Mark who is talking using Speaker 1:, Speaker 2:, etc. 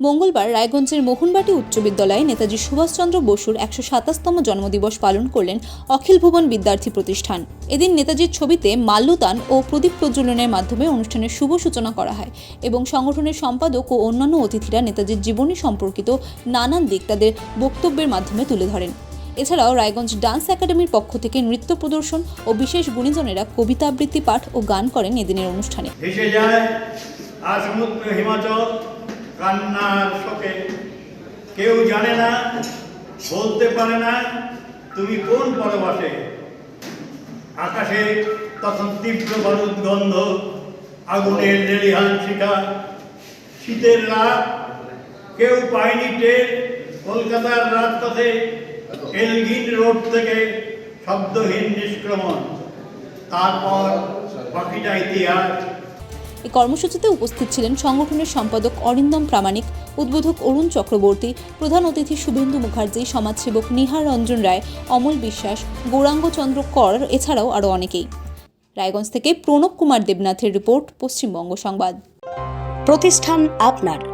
Speaker 1: মঙ্গলবার রায়গঞ্জের মোহনবাটি উচ্চ বিদ্যালয়ে নেতাজি সুভাষচন্দ্র বসুর একশো সাতাশতম জন্মদিবস পালন করলেন অখিল ভুবন বিদ্যার্থী প্রতিষ্ঠান। এদিন নেতাজির ছবিতে মাল্যদান ও প্রদীপ প্রজ্বলনের মাধ্যমে অনুষ্ঠানের শুভ সূচনা করা হয় এবং সংগঠনের সম্পাদক ও অন্যান্য অতিথিরা নেতাজির জীবনী সম্পর্কিত নানান দিক তাদের বক্তব্যের মাধ্যমে তুলে ধরেন। এছাড়াও রায়গঞ্জ ডান্স একাডেমির পক্ষ থেকে নৃত্য প্রদর্শন ও বিশেষ গুণীজনেরা কবিতা আবৃত্তি পাঠ ও গান করেন এদিনের অনুষ্ঠানে।
Speaker 2: কান্নার শোকে। কেউ জানে না, বলতে পারে না, তুমি কোন পরবাসে? আকাশে তখন তীব্র বারুদ গন্ধ, আগুনের লেলিহান শিখা। শীতের রাত, কেউ পায়নি টের কলকাতার রাজপথে, এলগিন রোড থেকে শব্দহীন নিষ্ক্রমণ। তারপর বাকিটা ইতিহাস।
Speaker 1: এই কর্মসূচিতে উপস্থিত ছিলেন সংগঠনের সম্পাদক অরিন্দম প্রামাণিক, উদ্বোধক অরুণ চক্রবর্তী, প্রধান অতিথি শুভেন্দু মুখার্জি, সমাজসেবক নিহার রঞ্জন রায়, অমল বিশ্বাস গৌরাঙ্গচন্দ্র কর, এছাড়াও আরও অনেকেই। রায়গঞ্জ থেকে প্রণব কুমার দেবনাথের রিপোর্ট, পশ্চিমবঙ্গ সংবাদ।
Speaker 3: প্রতিষ্ঠান আপনার।